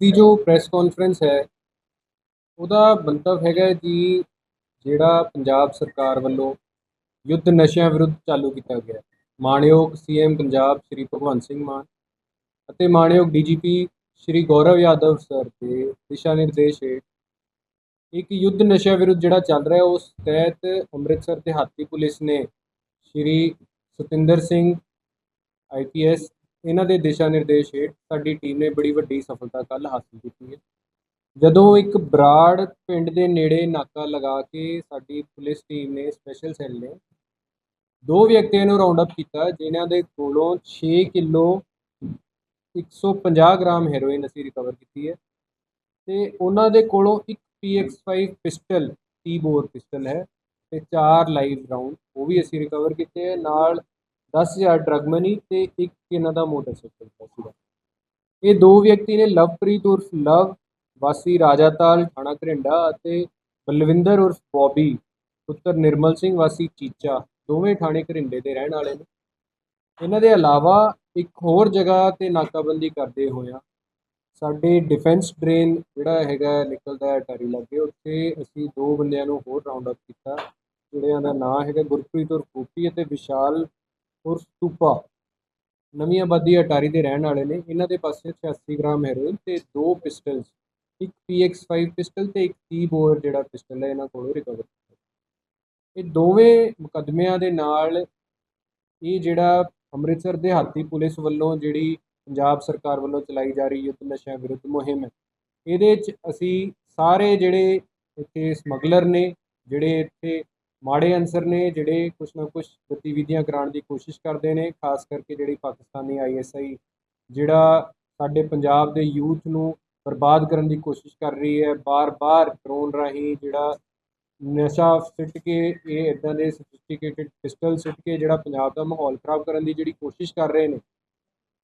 ਦੀ ਜੋ press conference ਹੈ, ਉਹਦਾ ਮੰਤਵ ਹੈਗਾ ਜੀ, ਜਿਹੜਾ ਪੰਜਾਬ ਸਰਕਾਰ ਵੱਲੋਂ ਯੁੱਧ ਨਸ਼ਿਆਂ ਵਿਰੁੱਧ ਚਾਲੂ ਕੀਤਾ ਗਿਆ ਮਾਣਯੋਗ ਸੀਐਮ ਪੰਜਾਬ ਸ਼੍ਰੀ ਭਗਵੰਤ ਸਿੰਘ ਮਾਨ ਅਤੇ ਮਾਣਯੋਗ ਡੀਜੀਪੀ ਸ਼੍ਰੀ ਗੌਰਵ ਯਾਦਵ ਸਰ ਦੇ ਦਿਸ਼ਾ ਨਿਰਦੇਸ਼ ਹੇਠ ਇੱਕ ਯੁੱਧ ਨਸ਼ਿਆਂ ਵਿਰੁੱਧ ਜਿਹੜਾ ਚੱਲ ਰਿਹਾ ਉਸ ਤਹਿਤ ਅੰਮ੍ਰਿਤਸਰ ਦਿਹਾਤੀ ਪੁਲਿਸ ਨੇ ਸ਼੍ਰੀ ਸਤਿੰਦਰ ਸਿੰਘ ਆਈਪੀਐਸ ਇਹਨਾਂ ਦੇ ਦਿਸ਼ਾ ਨਿਰਦੇਸ਼ ਹੇਠ ਸਾਡੀ ਟੀਮ ਨੇ ਬੜੀ ਵੱਡੀ ਸਫਲਤਾ ਕੱਲ ਹਾਸਲ ਕੀਤੀ ਹੈ। ਜਦੋਂ ਇੱਕ ਬਰਾੜ ਪਿੰਡ ਦੇ ਨੇੜੇ ਨਾਕਾ ਲਗਾ ਕੇ ਸਾਡੀ ਪੁਲਿਸ ਟੀਮ ਨੇ ਸਪੈਸ਼ਲ ਸੈੱਲ ਨੇ, ਦੋ ਵਿਅਕਤੀਆਂ ਨੂੰ ਰਾਉਂਡ ਅਪ ਕੀਤਾ, ਜਿਨ੍ਹਾਂ ਦੇ ਕੋਲੋਂ 6 ਕਿਲੋ 150 ਗ੍ਰਾਮ ਹੈਰੋਇਨ ਅਸੀਂ ਰਿਕਵਰ ਕੀਤੀ ਹੈ ਤੇ ਉਹਨਾਂ ਦੇ ਕੋਲੋਂ ਇੱਕ PX5 pistol T bore pistol ਹੈ ਤੇ ਚਾਰ ਲਾਈਵ ਰਾਉਂਡ ਉਹ ਵੀ ਅਸੀਂ ਰਿਕਵਰ ਕੀਤੇ ਹੈ। ਨਾਲ ਦਸ ਹਜ਼ਾਰ ਡਰਗ ਮਨੀ ਤੇ ਇੱਕ ਇਹਨਾਂ ਦਾ ਮੋਟਰਸਾਈਕਲ ਸੀਗਾ। ਇਹ ਦੋ ਵਿਅਕਤੀ ਨੇ ਲਵਪ੍ਰੀਤ ਉਰਫ ਲਵ, ਵਾਸੀ ਰਾਜਾਤਾਲ, ਥਾਣਾ ਘਰਿੰਡਾ ਅਤੇ ਬਲਵਿੰਦਰ ਉਰਫ ਬੌਬੀ, ਪੁੱਤਰ ਨਿਰਮਲ ਸਿੰਘ, ਵਾਸੀ ਚੀਚਾ, ਦੋਵੇਂ ਥਾਣੇ ਘਰਿੰਡੇ ਦੇ ਰਹਿਣ ਵਾਲੇ ਨੇ। ਇਹਨਾਂ ਦੇ ਇਲਾਵਾ ਇੱਕ ਹੋਰ ਜਗ੍ਹਾ ਤੇ ਨਾਕਾਬੰਦੀ ਕਰਦੇ ਹੋਇਆ ਸਾਡੇ ਡਿਫੈਂਸ ਡਰੇਨ ਜਿਹੜਾ ਹੈਗਾ ਨਿਕਲਦਾ ਹੈ ਟਾਰੀ ਲੱਗੇ, ਉੱਥੇ ਅਸੀਂ ਦੋ ਬੰਦਿਆਂ ਨੂੰ ਹੋਰ ਰਾਉਂਡ ਅਪ ਕੀਤਾ। ਜਿਹੜਿਆਂ ਦਾ ਨਾਂ ਹੈਗਾ ਗੁਰਪ੍ਰੀਤ ਉਰਫ ਗੋਪੀ ਅਤੇ ਵਿਸ਼ਾਲ ਉਰਫ ਟੂਪਾ ਨਵੀਂ ਆਬਾਦੀ ਅਟਾਰੀ ਦੇ ਰਹਿਣ ਵਾਲੇ ਨੇ। ਇਹਨਾਂ ਦੇ ਪਾਸੇ 86 ਗ੍ਰਾਮ ਹੈਰੋਇਨ ਤੇ ਦੋ ਪਿਸਟਲਸ, ਇੱਕ PX5 ਪਿਸਟਲ ਤੇ ਇੱਕ ਟੀ ਬੋਰ ਜਿਹੜਾ ਪਿਸਟਲ ਹੈ, ਇਹਨਾਂ ਕੋਲੋਂ ਰਿਕਵਰ ਕੀਤਾ। ਇਹ ਦੋਵੇਂ ਮੁਕੱਦਮਿਆਂ ਦੇ ਨਾਲ ਇਹ ਜਿਹੜਾ ਅੰਮ੍ਰਿਤਸਰ ਦਿਹਾਤੀ ਪੁਲਿਸ ਵੱਲੋਂ ਜਿਹੜੀ ਪੰਜਾਬ ਸਰਕਾਰ ਵੱਲੋਂ ਚਲਾਈ ਜਾ ਰਹੀ ਯੁੱਧ ਨਸ਼ਿਆਂ ਵਿਰੁੱਧ ਮੁਹਿੰਮ ਹੈ। ਇਹਦੇ 'ਚ ਅਸੀਂ ਸਾਰੇ ਜਿਹੜੇ ਇੱਥੇ ਸਮਗਲਰ ਨੇ, ਜਿਹੜੇ ਇੱਥੇ ਮਾੜੇ ਅਨਸਰ ਨੇ ਜਿਹੜੇ ਕੁਛ ਨਾ ਕੁਛ ਗਤੀਵਿਧੀਆਂ ਕਰਾਉਣ ਦੀ ਕੋਸ਼ਿਸ਼ ਕਰਦੇ ਨੇ, ਖਾਸ ਕਰਕੇ ਜਿਹੜੀ ਪਾਕਿਸਤਾਨੀ ਆਈਐਸਆਈ ਜਿਹੜਾ ਸਾਡੇ ਪੰਜਾਬ ਦੇ ਯੂਥ ਨੂੰ ਬਰਬਾਦ ਕਰਨ ਦੀ ਕੋਸ਼ਿਸ਼ ਕਰ ਰਹੀ ਹੈ, ਬਾਰ-ਬਾਰ ਡਰੋਨ ਰਾਹੀਂ ਜਿਹੜਾ ਨਸ਼ਾ ਸਿੱਟ ਕੇ, ਇਹ ਇਦਾਂ ਦੇ ਸੋਫਿਸਟੀਕੇਟਿਡ ਪਿਸਟਲ ਸਿੱਟ ਕੇ ਜਿਹੜਾ ਪੰਜਾਬ ਦਾ ਮਾਹੌਲ ਖਰਾਬ ਕਰਨ ਦੀ ਜਿਹੜੀ ਕੋਸ਼ਿਸ਼ ਕਰ ਰਹੇ ਨੇ,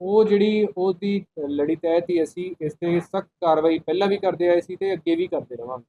ਉਹ ਜਿਹੜੀ ਉਹਦੀ ਲੜੀ ਤਹਿਤ ਹੀ ਅਸੀਂ ਇਸ ਤੇ ਸਖਤ ਕਾਰਵਾਈ ਪਹਿਲਾਂ ਵੀ ਕਰਦੇ ਆਏ ਸੀ ਤੇ ਅੱਗੇ ਵੀ ਕਰਦੇ ਰਵਾਂਗੇ।